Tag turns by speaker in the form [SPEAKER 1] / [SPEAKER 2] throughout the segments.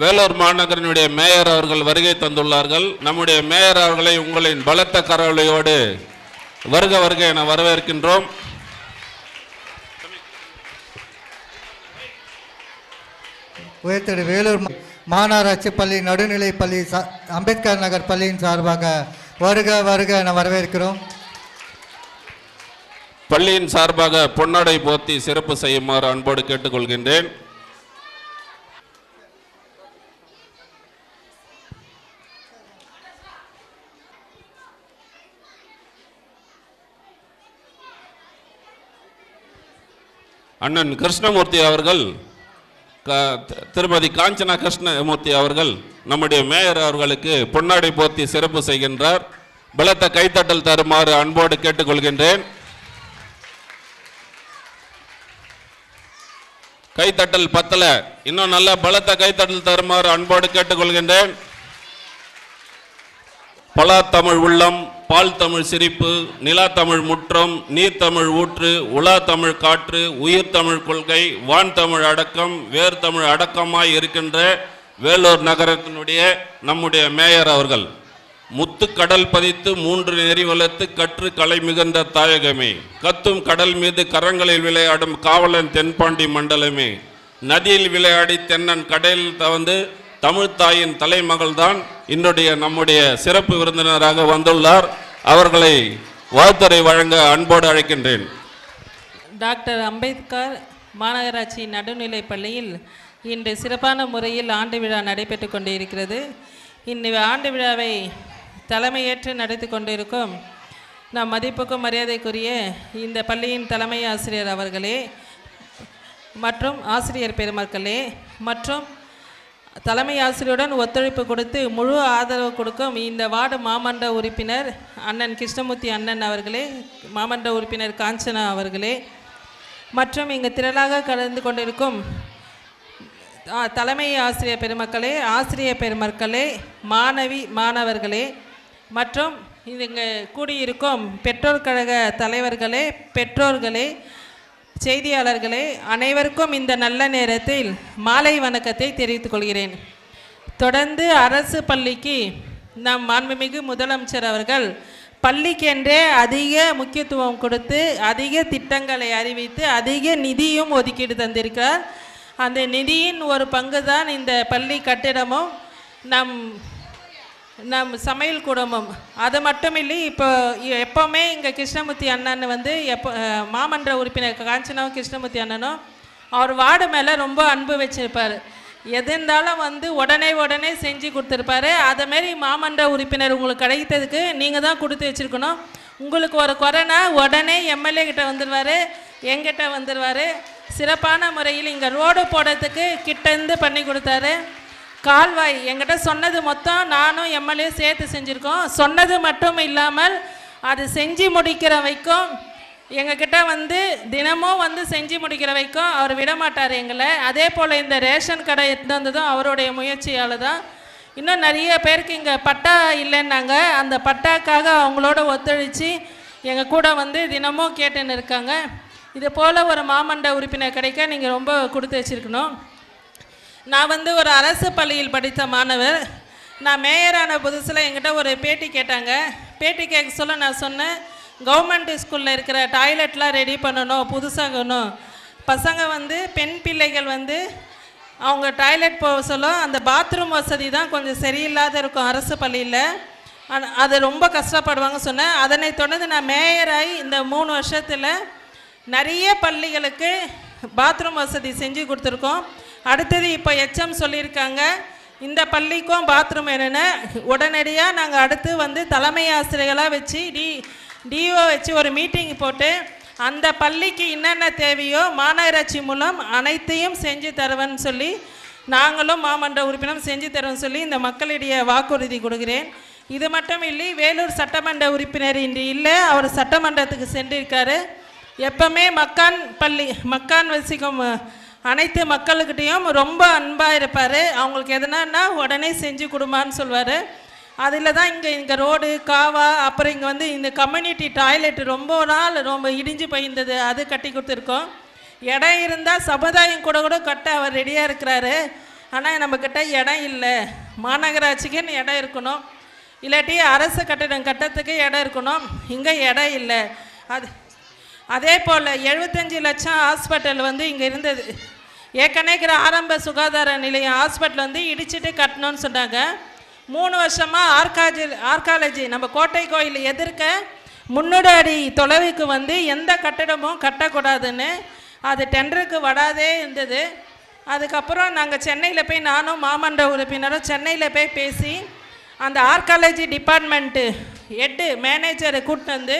[SPEAKER 1] Vellore மாநகரினுடைய mayor அவர்கள் வருகை தந்துள்ளார்கள். நம்முடைய மேயர் அவர்களை உங்களின் பலத்த கரவலையோடு வருக வருக என வரவேற்கின்றோம்.
[SPEAKER 2] உயர்த்திரு வேலூர் மாநகராட்சி பள்ளி நடுநிலைப் பள்ளி அம்பேத்கர் நகர் பள்ளியின் சார்பாக வருக வருக என வரவேற்கிறோம்.
[SPEAKER 1] பள்ளியின் சார்பாக பொன்னாடை போர்த்தி சிறப்பு செய்யுமாறு அன்போடு கேட்டுக்கொள்கின்றேன். அண்ணன் கிருஷ்ணமூர்த்தி அவர்கள் க- திருமதி காஞ்சனா கிருஷ்ணமூர்த்தி அவர்கள் நம்முடைய மேயர் அவர்களுக்கு பொன்னாடை போர்த்தி சிறப்பு செய்கின்றார். பலத்த கைத்தட்டல் தருமாறு அன்போடு கேட்டுக்கொள்கின்றேன். கைத்தட்டல் பத்தல. இன்னும் நல்ல பலத்த கைத்தட்டல் தருமாறு அன்போடு கேட்டுக்கொள்கின்றேன். பல தமிழ் உள்ளம் பால் தமிழ் சிரிப்பு நிலா தமிழ் முற்றம் நீர் தமிழ் ஊற்று உலா தமிழ் காற்று உயிர் தமிழ் கொள்கை வான் தமிழ் அடக்கம் வேர் தமிழ் அடக்கமாய் இருக்கின்ற வேலூர் நகரத்தினுடைய நம்முடைய மேயர் அவர்கள். முத்து கடல் பதித்து மூன்று நெறி வளர்த்து கற்று கலை மிகுந்த தாயகமே. கத்தும் கடல் மீது கரங்களில் விளையாடும் காவலன் தென்பாண்டி மண்டலமே. நதியில் விளையாடி தென்னன் கடலில் தவந்து தமிழ் தாயின் தலைமகள் தான் இன்றைய நம்முடைய சிறப்பு விருந்தினராக வந்துள்ளார். அவர்களை வாழ்த்துறை வழங்க அன்போடு அழைக்கின்றேன்.
[SPEAKER 3] டாக்டர் அம்பேத்கர் மாநகராட்சி நடுநிலை பள்ளியில் இன்று சிறப்பான முறையில் ஆண்டு விழா நடைபெற்று கொண்டிருக்கிறது. இந்த ஆண்டு விழாவை தலைமையேற்று நடத்தி கொண்டிருக்கும் நம் மதிப்புக்கும் மரியாதைக்குரிய இந்த பள்ளியின் தலைமை ஆசிரியர் அவர்களே மற்றும் ஆசிரியர் பெருமக்களே மற்றும் தலைமை ஆசிரியருடன் ஒத்துழைப்பு கொடுத்து முழு ஆதரவு கொடுக்கும் இந்த வார்டு மாமன்ற உறுப்பினர் அண்ணன் கிருஷ்ணமூர்த்தி அண்ணன் அவர்களே மாமன்ற உறுப்பினர் காஞ்சனா அவர்களே மற்றும் இங்கு திரளாக கலந்து கொண்டிருக்கும் தலைமை ஆசிரியர் பெருமக்களே ஆசிரியர் பெருமக்களே மாணவி மாணவர்களே மற்றும் இங்கு கூடியிருக்கும் பெற்றோர் கழக தலைவர்களே பெற்றோர்களே செய்தியாளர்களே அனைவருக்கும் இந்த நல்ல நேரத்தில் மாலை வணக்கத்தை தெரிவித்துக் கொள்கிறேன். தொடர்ந்து அரசு பள்ளிக்கு நம் மாண்புமிகு முதலமைச்சர் அவர்கள் பள்ளிக்கென்றே அதிக முக்கியத்துவம் கொடுத்து அதிக திட்டங்களை அறிவித்து அதிக நிதியும் ஒதுக்கீடு தந்திருக்கிறார். அந்த நிதியின் ஒரு பங்கு தான் இந்த பள்ளி கட்டிடமும். நம் நம் சமையல் குடும்பம். அது மட்டும் இல்லை இப்போ எப்போவுமே இங்கே கிருஷ்ணமூர்த்தி அண்ணன் வந்து எப்போ மாமன்ற உறுப்பினர் காஞ்சனாவும் கிருஷ்ணமூர்த்தி அண்ணனும் அவர் வார்டு மேலே ரொம்ப அன்பு வச்சுருப்பார். எது இருந்தாலும் வந்து உடனே உடனே செஞ்சு கொடுத்துருப்பாரு. அதேமாரி மாமன்ற உறுப்பினர் உங்களுக்கு கிடைத்ததுக்கு நீங்கள் தான் கொடுத்து வச்சுருக்கணும். உங்களுக்கு ஒரு குறைனா உடனே எம்எல்ஏ கிட்ட வந்துடுவார் எங்கிட்ட வந்துடுவார் சிறப்பான முறையில் இங்கே ரோடு போடுறதுக்கு கிட்டேருந்து பண்ணி கொடுத்தாரு. கால்வாய் எங்கிட்ட சொன்னது மொத்தம் நானும் எம்எல்ஏ சேர்த்து செஞ்சுருக்கோம். சொன்னது மட்டும் இல்லாமல் அது செஞ்சு முடிக்கிற வைக்கும் எங்ககிட்ட வந்து தினமும் வந்து செஞ்சு முடிக்கிற வைக்கும் அவர் விட மாட்டார் எங்களை. அதே போல் இந்த ரேஷன் கடை எடுத்து வந்ததும் அவருடைய முயற்சியால் தான். இன்னும் நிறைய பேருக்கு இங்கே பட்டா இல்லைன்னாங்க. அந்த பட்டாக்காக அவங்களோட ஒத்துழைச்சி எங்கள் கூட வந்து தினமும் கேட்டுன்னு இருக்காங்க. இது போல் ஒரு மாமண்ட உறுப்பினர் கிடைக்க நீங்கள் ரொம்ப கொடுத்து வச்சுருக்கணும். நான் வந்து ஒரு அரசு பள்ளியில் படித்த மாணவர். நான் மேயரான புதுசில் என்கிட்ட ஒரு பேட்டி கேட்டாங்க. பேட்டி கேட்க சொல்ல நான் சொன்னேன் கவர்மெண்ட் ஸ்கூலில் இருக்கிற டாய்லெட்லாம் ரெடி பண்ணணும் புதுசாகணும். பசங்க வந்து பெண் பிள்ளைகள் வந்து அவங்க டாய்லெட் போக சொல்ல அந்த பாத்ரூம் வசதி தான் கொஞ்சம் சரியில்லாத இருக்கும் அரசு பள்ளியில். அது ரொம்ப கஷ்டப்படுவாங்க சொன்னேன். அதனை தொடர்ந்து நான் மேயராகி இந்த மூணு வருஷத்தில் நிறைய பள்ளிகளுக்கு பாத்ரூம் வசதி செஞ்சு கொடுத்துருக்கோம். அடுத்தது இப்போ எச்எம் சொல்லியிருக்காங்க இந்த பள்ளிக்கும் பாத்ரூம் என்னென்ன. உடனடியாக நாங்கள் அடுத்து வந்து தலைமை ஆசிரியர்களாக வச்சு டி டிஓ வச்சு ஒரு மீட்டிங் போட்டு அந்த பள்ளிக்கு என்னென்ன தேவையோ மாநகராட்சி மூலம் அனைத்தையும் செஞ்சு தருவேன்னு சொல்லி நாங்களும் மாமன்ற உறுப்பினரும் செஞ்சு தருவோம் சொல்லி இந்த மக்களிடையே வாக்குறுதி கொடுக்கிறேன். இது மட்டும் இல்லை வேலூர் சட்டமன்ற உறுப்பினர் இன்று இல்லை அவர் சட்டமன்றத்துக்கு சென்றிருக்காரு. எப்பவுமே மக்கான் பள்ளி மக்கான் வசிக்கும் அனைத்து மக்களுக்கிட்டேயும் ரொம்ப அன்பாக இருப்பார். அவங்களுக்கு எதனான்னா உடனே செஞ்சு கொடுமான்னு சொல்வார். அதில் தான் இங்கே இங்கே ரோடு காவா அப்புறம் இங்கே வந்து இந்த கம்யூனிட்டி டாய்லெட் ரொம்ப நாள் ரொம்ப இடிஞ்சு போயிருந்தது. அது கட்டி கொடுத்துருக்கோம். இடம் இருந்தால் சமுதாயம் கூட கூட கட்ட அவர் ரெடியாக இருக்கிறாரு. ஆனால் நம்மக்கிட்ட இடம் இல்லை. மாநகராட்சிக்குன்னு இடம் இருக்கணும். இல்லாட்டி அரசு கட்டிடம் கட்டத்துக்கு இடம் இருக்கணும். இங்கே இடம் இல்லை. அது அதே போல் எழுபத்தஞ்சி லட்சம் ஹாஸ்பிட்டல் வந்து இங்கே இருந்தது. ஏற்கனவே இருக்கிற ஆரம்ப சுகாதார நிலையம் ஹாஸ்பிட்டல் வந்து இடிச்சிட்டு கட்டணும்னு சொன்னாங்க. மூணு வருஷமாக ஆர்காஜி ஆர்காலஜி நம்ம கோட்டை கோயில் எதிர்க்க முன்னூறு அடி தொலைவுக்கு வந்து எந்த கட்டடமும் கட்டக்கூடாதுன்னு அது டெண்டருக்கு வராதே இருந்தது. அதுக்கப்புறம் நாங்கள் சென்னையில் போய் நானும் மாமன்ற உறுப்பினரும் சென்னையில் போய் பேசி அந்த ஆர்காலஜி டிபார்ட்மெண்ட்டு ஹெட்டு மேனேஜரை கூப்பிட்டு வந்து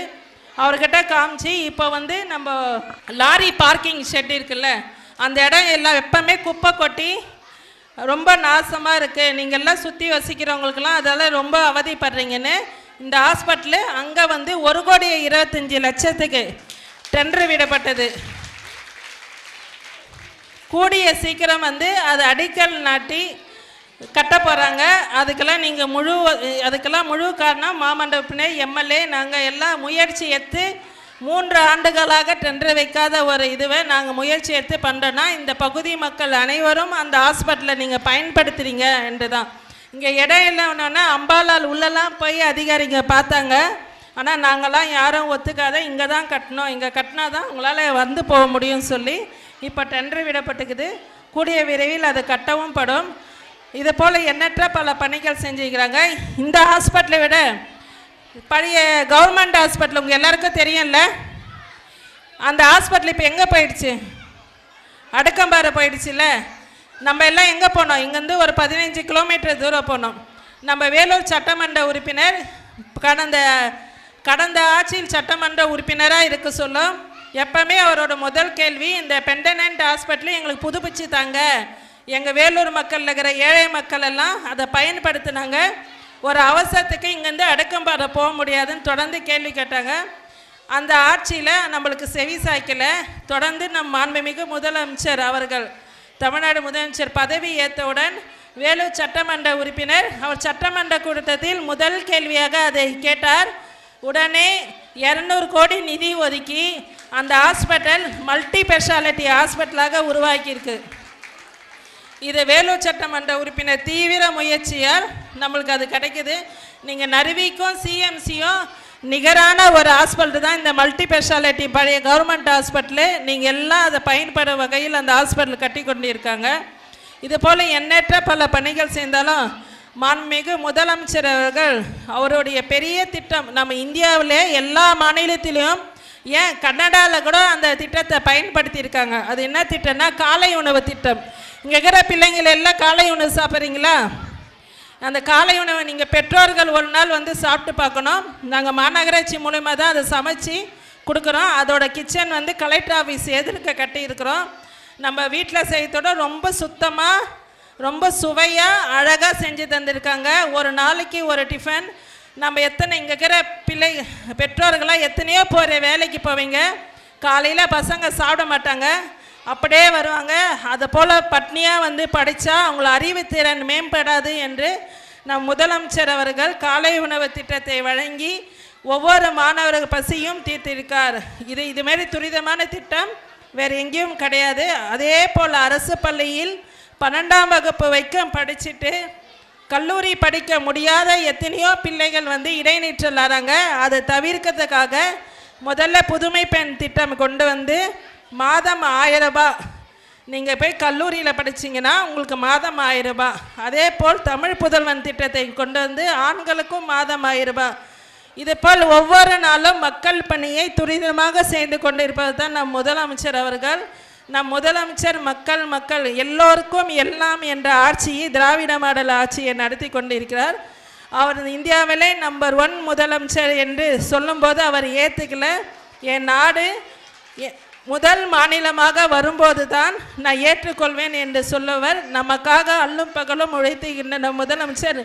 [SPEAKER 3] அவர்கிட்ட காமிச்சு இப்போ வந்து நம்ம லாரி பார்க்கிங் ஷெட் இருக்குல்ல அந்த இடம் எல்லாம் எப்பவுமே குப்பை கொட்டி ரொம்ப நாசமாக இருக்குது நீங்கள் எல்லாம் சுற்றி வசிக்கிறவங்களுக்கெல்லாம் அதால் ரொம்ப அவதிப்படுறீங்கன்னு இந்த ஹாஸ்பிட்டலு அங்கே வந்து ஒரு கோடி இருபத்தஞ்சி லட்சத்துக்கு டெண்டர் விடப்பட்டது. கூடிய சீக்கிரம் வந்து அது அடிக்கல் நாட்டி கட்ட போகிறாங்க அதுக்கெல்லாம் நீங்கள் முழு அதுக்கெல்லாம் முழு காரணம் மாமண்டபினை எம்எல்ஏ. நாங்கள் எல்லாம் முயற்சி எடுத்து மூன்று ஆண்டுகளாக டெண்டர் வைக்காத ஒரு இதுவை நாங்கள் முயற்சி எடுத்து பண்ணுறோன்னா இந்த பகுதி மக்கள் அனைவரும் அந்த ஹாஸ்பிட்டலை நீங்கள் பயன்படுத்துகிறீங்க என்று தான் இங்கே இடம் இல்லைன்னா அம்பாலால் உள்ளெல்லாம் போய் அதிகாரிங்க பார்த்தாங்க. ஆனால் நாங்களாம் யாரும் ஒத்துக்காத இங்கே தான் கட்டணும். இங்கே கட்டினா தான் உங்களால் வந்து போக முடியும்னு சொல்லி இப்போ டெண்டர் விடப்பட்டுக்குது. கூடிய விரைவில் அது கட்டவும் படும். இது போல் எண்ணற்ற பல பணிகள் செஞ்சுக்கிறாங்க இந்த ஹாஸ்பிட்டலை விட பழைய கவர்மெண்ட் ஹாஸ்பிட்டல் உங்கள் எல்லாருக்கும் தெரியும்ல? அந்த ஹாஸ்பிட்டல் இப்போ எங்கே போயிடுச்சு? அடுக்கம்பாறை போயிடுச்சுல்ல? நம்ம எல்லாம் எங்கே போனோம்? இங்கேருந்து ஒரு பதினஞ்சு கிலோமீட்டர் தூரம் போனோம். நம்ம வேலூர் சட்டமன்ற உறுப்பினர் கடந்த கடந்த ஆட்சியில் சட்டமன்ற உறுப்பினராக இருக்க சொல்லும். எப்பவுமே அவரோட முதல் கேள்வி இந்த பெண்டனன்ட் ஹாஸ்பிட்டல் எங்களுக்கு புதுப்பிச்சு தாங்க. எங்கள் வேலூர் மக்களில் இருக்கிற ஏழை மக்கள் எல்லாம் அதை பயன்படுத்தினாங்க. ஒரு அவசரத்துக்கு இங்கேருந்து அடுக்கம்பாறை போக முடியாதுன்னு தொடர்ந்து கேள்வி கேட்டாங்க. அந்த ஆட்சியில் நம்மளுக்கு செவி சாய்க்கலை. தொடர்ந்து நம் மாண்புமிகு முதலமைச்சர் அவர்கள் தமிழ்நாடு முதலமைச்சர் பதவி ஏற்றவுடன் வேலூர் சட்டமன்ற உறுப்பினர் அவர் சட்டமன்ற கூட்டத்தில் முதல் கேள்வியாக அதை கேட்டார். உடனே இரநூறு கோடி நிதி ஒதுக்கி அந்த ஹாஸ்பிட்டல் மல்டி ஸ்பெஷாலிட்டி ஹாஸ்பிட்டலாக உருவாக்கியிருக்கு. இது வேலூர் சட்டமன்ற உறுப்பினர் தீவிர முயற்சியால் நம்மளுக்கு அது கிடைக்குது. நீங்கள் நருவிக்கும் சிஎம்சியும் நிகரான ஒரு ஹாஸ்பிட்டல் தான் இந்த மல்டி ஸ்பெஷாலிட்டி பழைய கவர்மெண்ட் ஹாஸ்பிட்டலு நீங்கள் எல்லாம் அதை பயன்படும் வகையில் அந்த ஹாஸ்பிட்டல் கட்டி கொண்டிருக்காங்க. இது போல் எண்ணற்ற பல பணிகள் செய்தாலும் மாண்புமிகு முதலமைச்சர் அவர்கள் அவருடைய பெரிய திட்டம் நம்ம இந்தியாவிலே எல்லா மாநிலத்திலையும் ஏன் கன்னடாவில் கூட அந்த திட்டத்தை பயன்படுத்தியிருக்காங்க. அது என்ன திட்டம்னா காலை உணவு திட்டம். இங்கே இருக்கிற பிள்ளைங்கள் எல்லாம் காலை உணவு சாப்பிட்றீங்களா? அந்த காலை உணவை நீங்கள் பெற்றோர்கள் ஒரு நாள் வந்து சாப்பிட்டு பார்க்கணும். நாங்கள் மாநகராட்சி மூலிமா தான் அதை சமைச்சு கொடுக்குறோம். அதோட கிச்சன் வந்து கலெக்டர் ஆஃபீஸ் எதிர்க்க கட்டியிருக்கிறோம். நம்ம வீட்டில் செய்யத்தோட ரொம்ப சுத்தமாக ரொம்ப சுவையாக அழகாக செஞ்சு தந்திருக்காங்க. ஒரு நாளைக்கு ஒரு டிஃபன் நம்ம எத்தனை இங்கே இருக்கிற பிள்ளை பெற்றோர்களாக எத்தனையோ போகிற வேலைக்கு போவீங்க. காலையில் பசங்க சாப்பிட மாட்டாங்க. அப்படியே வருவாங்க. அதை போல் பட்னியாக வந்து படித்தா அவங்கள அறிவுத்திறன் மேம்படாது என்று நம் முதலமைச்சர் அவர்கள் காலை உணவு திட்டத்தை வழங்கி ஒவ்வொரு மாணவர்கள் பசியும் தீர்த்திருக்கார். இது இதுமாரி துரிதமான திட்டம். வேறு எங்கேயும் கிடையாது. அதே போல் அரசு பள்ளியில் பன்னெண்டாம் வகுப்பு வைக்கம் படிச்சுட்டு கல்லூரி படிக்க முடியாத எத்தனையோ பிள்ளைகள் வந்து இடைநிற்றல் ஆறாங்க. அதை தவிர்க்கிறதுக்காக முதல்ல புதுமை பெண் திட்டம் கொண்டு வந்து மாதம் ஆயிரம் ரூபாய். நீங்கள் போய் கல்லூரியில் படிச்சீங்கன்னா உங்களுக்கு மாதம் ஆயிரம் ரூபாய். அதே போல் தமிழ் புதல்வன் திட்டத்தை கொண்டு வந்து ஆண்களுக்கும் மாதம் ஆயிரம் ரூபாய். இது போல் ஒவ்வொரு நாளும் மக்கள் பணியை துரிதமாக செய்து கொண்டிருப்பது தான் நம் முதலமைச்சர் அவர்கள். நம் முதலமைச்சர் மக்கள் மக்கள் எல்லோருக்கும் எல்லாம் என்ற ஆட்சியை திராவிட மாடல் ஆட்சியை நடத்தி கொண்டிருக்கிறார். அவர் இந்தியாவிலே நம்பர் ஒன் முதலமைச்சர் என்று சொல்லும்போது அவர் ஏற்றுக்கல என் நாடு எ- முதல் மாநிலமாக வரும்போது தான் நான் ஏற்றுக்கொள்வேன் என்று சொல்லுவர். நமக்காக அல்லும் பகலும் உழைத்துகின்ற நம் முதலமைச்சர்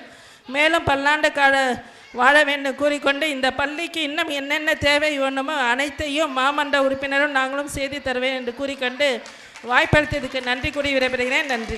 [SPEAKER 3] மேலும் பல்லாண்டு கால வாழ வேண்டும் கூறிக்கொண்டு இந்த பள்ளிக்கு இன்னும் என்னென்ன தேவை வேணுமோ அனைத்தையும் மாமன்ற உறுப்பினரும் நாங்களும் செய்து தருவேன் என்று கூறிக்கொண்டு வாய்ப்பளித்ததுக்கு நன்றி கூறி விடைபெறுகிறேன். நன்றி.